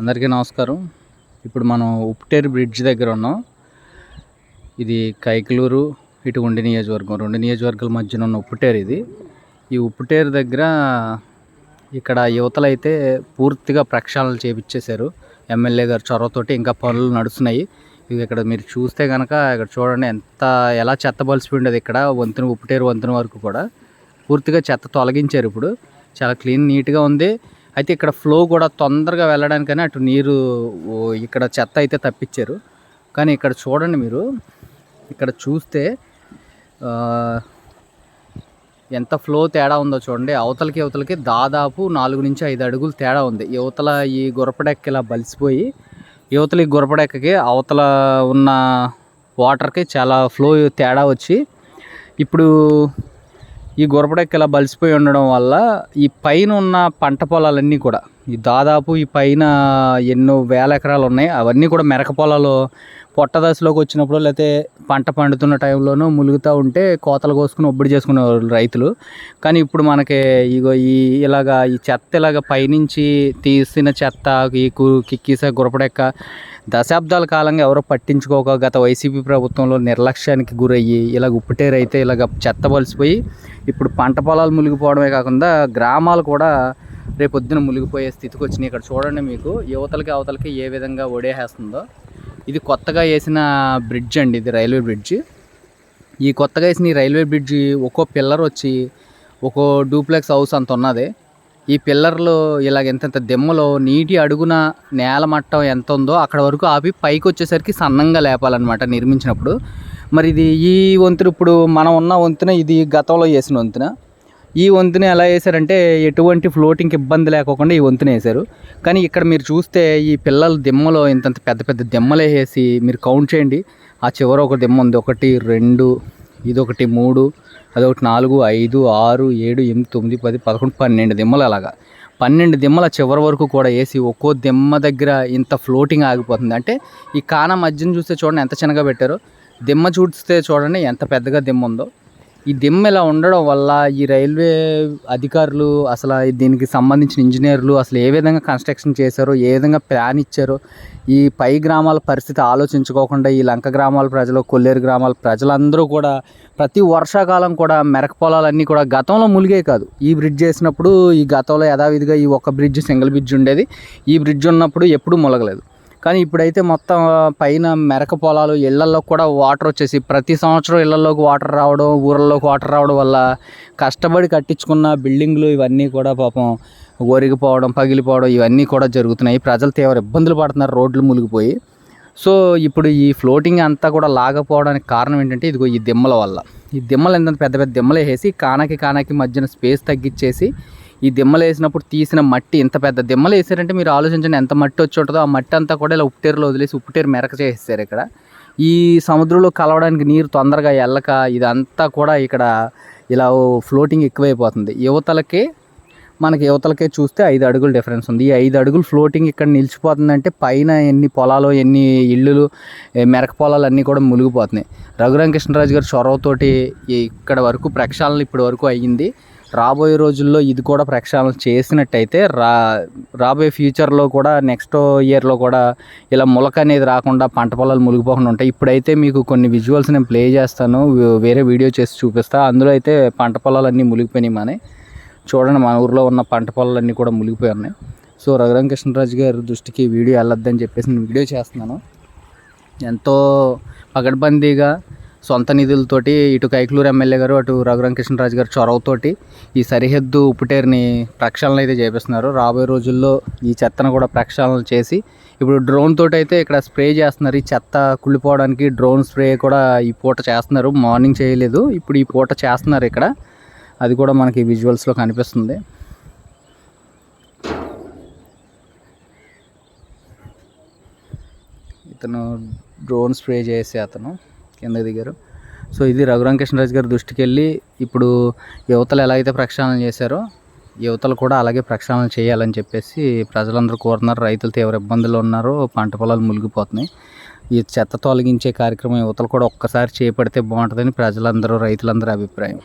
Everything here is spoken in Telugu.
అందరికీ నమస్కారం. ఇప్పుడు మనం ఉప్టేరు బ్రిడ్జ్ దగ్గర ఉన్నాం. ఇది కైకలూరు ఇటు ఉండి నియోజకవర్గం రెండు నియోజకవర్గాల మధ్యన ఉన్న ఉప్పుటేరు ఇది. ఈ ఉప్పుటేరు దగ్గర ఇక్కడ యువతలైతే పూర్తిగా ప్రక్షాళనలు చేపించేశారు. ఎమ్మెల్యే గారు చొరవతోటి ఇంకా పనులు నడుస్తున్నాయి. ఇవి ఇక్కడ మీరు చూస్తే కనుక ఇక్కడ చూడండి ఎంత ఎలా చెత్త బలిసిపోయి ఉండేది ఇక్కడ వంతున ఉప్పుటేరు వంతున వరకు కూడా. పూర్తిగా చెత్త తొలగించారు ఇప్పుడు. చాలా క్లీన్ నీట్గా ఉంది. అయితే ఇక్కడ ఫ్లో కూడా తొందరగా వెళ్ళడానికని అటు నీరు ఇక్కడ చెత్త అయితే తప్పించారు. కానీ ఇక్కడ చూడండి మీరు ఇక్కడ చూస్తే ఎంత ఫ్లో తేడా ఉందో చూడండి. అవతలకి అవతలకి దాదాపు నాలుగు నుంచి ఐదు అడుగులు తేడా ఉంది. యువతల ఈ గురపడెక్క ఇలా బలిసిపోయి యువతల ఈ గురపడెక్కకి అవతల ఉన్న వాటర్కి చాలా ఫ్లో తేడా వచ్చి ఇప్పుడు ఈ గురపడెక్కలా బలిసిపోయి ఉండడం వల్ల ఈ పైన ఉన్న పంట పొలాలన్నీ కూడా ఈ దాదాపు ఈ పైన ఎన్నో వేల ఎకరాలు ఉన్నాయి. అవన్నీ కూడా మెరక పొలాలు. పొట్ట దశలోకి వచ్చినప్పుడు లేకపోతే పంట పండుతున్న టైంలోనూ ములుగుతూ ఉంటే కోతలు కోసుకుని ఒబ్బడి చేసుకునేవాళ్ళు రైతులు. కానీ ఇప్పుడు మనకి ఇగో ఈ ఇలాగా ఈ చెత్త ఇలాగ పైనుంచి తీసిన చెత్త ఈ కిక్కీస గురపడెక్క దశాబ్దాల కాలంగా ఎవరో పట్టించుకోక గత వైసీపీ ప్రభుత్వంలో నిర్లక్ష్యానికి గురయ్యి ఇలాగ ఉప్పుటేరైతే ఇలాగ చెత్త పలిసిపోయి ఇప్పుడు పంట పొలాలు మునిగిపోవడమే కాకుండా గ్రామాలు కూడా రేపొద్దున మునిగిపోయే స్థితికి వచ్చినాయి. ఇక్కడ చూడండి మీకు యువతలకి అవతలకి ఏ విధంగా ఒడేసేస్తుందో. ఇది కొత్తగా వేసిన బ్రిడ్జ్ అండి ఇది రైల్వే బ్రిడ్జ్. ఈ కొత్తగా వేసిన ఈ రైల్వే బ్రిడ్జ్ ఒక్కో పిల్లర్ వచ్చి ఒక్కో డూప్లెక్స్ హౌస్ అంత ఉన్నది. ఈ పిల్లర్లు ఇలాగ ఎంతెంత దెమ్మలో నీటి అడుగున నేల మట్టం ఎంత ఉందో అక్కడ వరకు ఆపి పైకి వచ్చేసరికి సన్నంగా లేపాలన్నమాట నిర్మించినప్పుడు. మరి ఇది ఈ వంతున ఇప్పుడు మనం ఉన్న వంతున ఇది గతంలో వేసిన వంతున. ఈ వంతుని ఎలా వేశారంటే ఎటువంటి ఫ్లోటింగ్కి ఇబ్బంది లేకోకుండా ఈ వంతున వేశారు. కానీ ఇక్కడ మీరు చూస్తే ఈ పిల్లల దిమ్మలో ఇంతంత పెద్ద పెద్ద దిమ్మలు వేసి మీరు కౌంట్ చేయండి. ఆ చివర ఒక దిమ్మ ఉంది. ఒకటి రెండు ఇది ఒకటి మూడు అదొకటి నాలుగు ఐదు ఆరు ఏడు ఎనిమిది తొమ్మిది పది పదకొండు పన్నెండు దిమ్మలు అలాగా. పన్నెండు దిమ్మల చివరి వరకు కూడా వేసి ఒక్కో దిమ్మ దగ్గర ఇంత ఫ్లోటింగ్ ఆగిపోతుంది. అంటే ఈ కాన మధ్యన చూస్తే చూడండి ఎంత చిన్నగా పెట్టారో. దిమ్మ చూస్తే చూడండి ఎంత పెద్దగా దిమ్మ ఉందో. ఈ దిమ్మ ఇలా ఉండడం వల్ల ఈ రైల్వే అధికారులు అసలు దీనికి సంబంధించిన ఇంజనీర్లు అసలు ఏ విధంగా కన్స్ట్రక్షన్ చేశారో ఏ విధంగా ప్లాన్ ఇచ్చారో ఈ పై గ్రామాల పరిస్థితి ఆలోచించుకోకుండా ఈ లంక గ్రామాల ప్రజలు కొల్లేరు గ్రామాల ప్రజలందరూ కూడా ప్రతి వర్షాకాలం కూడా మెరక పొలాలన్నీ కూడా గతంలో ములిగే కాదు. ఈ బ్రిడ్జ్ వేసినప్పుడు ఈ గతంలో యథావిధిగా ఈ ఒక్క బ్రిడ్జ్ సింగిల్ బ్రిడ్జ్ ఉండేది. ఈ బ్రిడ్జ్ ఉన్నప్పుడు ఎప్పుడూ ములగలేదు. కానీ ఇప్పుడైతే మొత్తం పైన మెరక పొలాలు ఇళ్ళల్లో కూడా వాటర్ వచ్చేసి ప్రతి సంవత్సరం ఇళ్ళలోకి వాటర్ రావడం ఊళ్ళలోకి వాటర్ రావడం వల్ల కష్టపడి కట్టించుకున్న బిల్డింగ్లు ఇవన్నీ కూడా పాపం ఒరిగిపోవడం పగిలిపోవడం ఇవన్నీ కూడా జరుగుతున్నాయి. ప్రజలు తీవ్ర ఇబ్బందులు పడుతున్నారు రోడ్లు మునిగిపోయి. సో ఇప్పుడు ఈ ఫ్లోటింగ్ అంతా కూడా లాగపోవడానికి కారణం ఏంటంటే ఇదిగో ఈ దిమ్మల వల్ల. ఈ దిమ్మలు ఎంత పెద్ద పెద్ద దిమ్మలు వేసి కానకి కానకి మధ్యన స్పేస్ తగ్గించేసి ఈ దిమ్మలు వేసినప్పుడు తీసిన మట్టి ఇంత పెద్ద దిమ్మలు వేసారంటే మీరు ఆలోచించండి ఎంత మట్టి వచ్చి ఉంటుందో ఆ మట్టి అంతా కూడా ఇలా ఉప్పుటేరులో వదిలేసి ఉప్పుటేరు మెరక చేసేసారు ఇక్కడ. ఈ సముద్రంలో కలవడానికి నీరు తొందరగా వెళ్ళక ఇదంతా కూడా ఇక్కడ ఇలా ఫ్లోటింగ్ ఎక్కువైపోతుంది. యువతలకి మనకి యువతలకే చూస్తే ఐదు అడుగులు డిఫరెన్స్ ఉంది. ఈ ఐదు అడుగులు ఫ్లోటింగ్ ఇక్కడ నిలిచిపోతుందంటే పైన ఎన్ని పొలాలు ఎన్ని ఇల్లులు మెరక పొలాలు అన్నీ కూడా మునిగిపోతున్నాయి. రఘురామకృష్ణరాజు గారి చొరవతోటి ఇక్కడ వరకు ప్రక్షాళన ఇప్పటి వరకు అయ్యింది. రాబోయే రోజుల్లో ఇది కూడా ప్రక్షాళన చేసినట్టయితే రా రాబోయే ఫ్యూచర్లో కూడా నెక్స్ట్ ఇయర్లో కూడా ఇలా ములక అనేది రాకుండా పంట పొలాలు మునిగిపోకుండా ఉంటాయి. ఇప్పుడైతే మీకు కొన్ని విజువల్స్ నేను ప్లే చేస్తాను. వేరే వీడియో చేసి చూపిస్తాను అందులో అయితే పంట పొలాలన్నీ మునిగిపోయినాయి మన. చూడండి మా ఊర్లో ఉన్న పంట పొలాలన్నీ కూడా మునిగిపోయి ఉన్నాయి. సో రఘురామ కృష్ణరాజు గారి దృష్టికి వీడియో వెళ్ళొద్దని చెప్పేసి నేను వీడియో చేస్తున్నాను. ఎంతో పగడ్బందీగా సొంత నిధులతోటి ఇటు కైకలూరు ఎమ్మెల్యే గారు అటు రఘురామ కృష్ణరాజు గారు చొరవతోటి ఈ సరిహద్దు ఉప్పుటేరుని ప్రక్షాళన అయితే చేపిస్తున్నారు. రాబోయే రోజుల్లో ఈ చెత్తను కూడా ప్రక్షాళన చేసి ఇప్పుడు డ్రోన్ తోటి అయితే ఇక్కడ స్ప్రే చేస్తున్నారు. ఈ చెత్త కుళ్ళిపోవడానికి డ్రోన్ స్ప్రే కూడా ఈ పూట చేస్తున్నారు. మార్నింగ్ చేయలేదు ఇప్పుడు ఈ పూట చేస్తున్నారు ఇక్కడ. అది కూడా మనకి విజువల్స్లో కనిపిస్తుంది. ఇతను డ్రోన్ స్ప్రే చేసే అతను. కింద దిగారు. సో ఇది రఘురామకృష్ణరాజు గారి దృష్టికి వెళ్ళి ఇప్పుడు యువతలు ఎలా అయితే ప్రక్షాళన చేశారో యువతలు కూడా అలాగే ప్రక్షాళన చేయాలని చెప్పేసి ప్రజలందరూ కోరుతున్నారు. రైతులు తీవ్ర ఇబ్బందులు ఉన్నారు. పంట పొలాలు మునిగిపోతున్నాయి. ఈ చెత్త తొలగించే కార్యక్రమం యువతలు కూడా ఒక్కసారి చేపడితే బాగుంటుందని ప్రజలందరూ రైతులందరూ అభిప్రాయం.